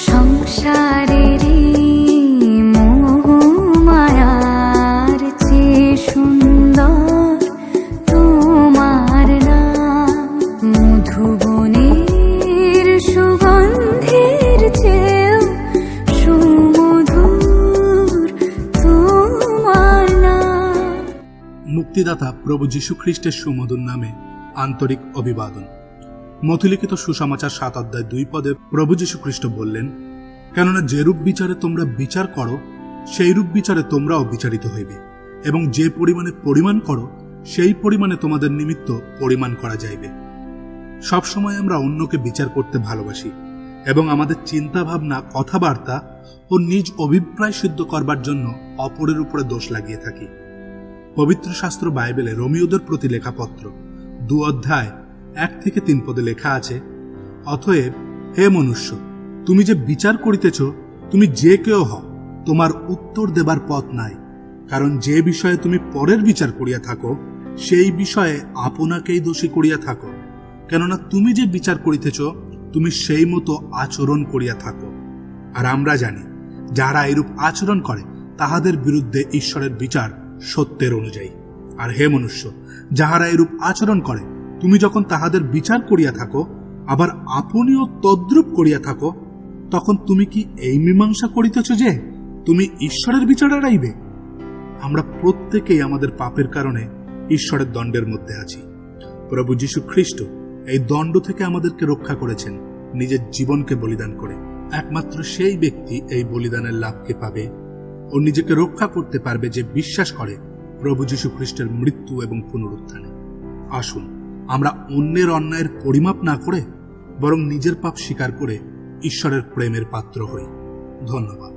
চেয়ে সুন্দর তোমার মুক্তিদাতা প্রভু যীশু খ্রিস্টের সুমধুর নামে আন্তরিক অভিবাদন। মথিলিখিত সুসমাচার সাত অধ্যায় দুই পদে প্রভু খ্রিস্ট বললেন, কেননা যেরূপ বিচারে তোমরা বিচার করো সেই রূপ বিচারে তোমরাও বিচারিত হইবে। এবং যে পরিমাণে পরিমাণ করো, সেই পরিমাণে তোমাদের নিমিত্ত পরিমাণ করা যাইবে। সবসময় আমরা অন্যকে বিচার করতে ভালোবাসি, এবং আমাদের চিন্তা ভাবনা কথাবার্তা ও নিজ অভিপ্রায় সিদ্ধ করবার জন্য অপরের উপরে দোষ লাগিয়ে থাকি। পবিত্র শাস্ত্র বাইবেলে রোমিওদের প্রতি লেখাপত্র, দু অধ্যায় এক থেকে তিন পদে লেখা আছে, অতএব, হে মনুষ্য, তুমি যে বিচার করিতেছ, তুমি যে কেউ হও, তোমার উত্তর দেবার পথ নাই। কারণ যে বিষয়ে তুমি পরের বিচার করিয়া থাকো, সেই বিষয়ে আপনাকেই দোষী করিয়া থাকো। কেননা তুমি যে বিচার করিতেছ, তুমি সেই মতো আচরণ করিয়া থাকো। আর আমরা জানি, যারা এরূপ আচরণ করে, তাহাদের বিরুদ্ধে ঈশ্বরের বিচার সত্যের অনুযায়ী। আর হে মনুষ্য, যাহারা এরূপ আচরণ করে তুমি যখন তাহাদের বিচার করিয়া থাকো, আবার আপনিও তদ্রূপ করিয়া থাকো, তখন তুমি কি এই মীমাংসা করিতেছ যে, তুমি ঈশ্বরের বিচার এড়াইবে আমরা প্রত্যেকেই আমাদের পাপের কারণে ঈশ্বরের দণ্ডের মধ্যে আছি। প্রভু যীশু খ্রিস্ট এই দণ্ড থেকে আমাদেরকে রক্ষা করেছেন, নিজের জীবনকে বলিদান করে। একমাত্র সেই ব্যক্তি এই বলিদানের লাভকে পাবে ও নিজেকে রক্ষা করতে পারবে যে বিশ্বাস করে প্রভু যীশু খ্রিস্টের মৃত্যু এবং পুনরুত্থানে। আসুন। আমরা অন্যের অন্যায়ের পরিমাপ না করে, বরং নিজের পাপ স্বীকার করে ঈশ্বরের প্রেমের পাত্র হই। ধন্যবাদ।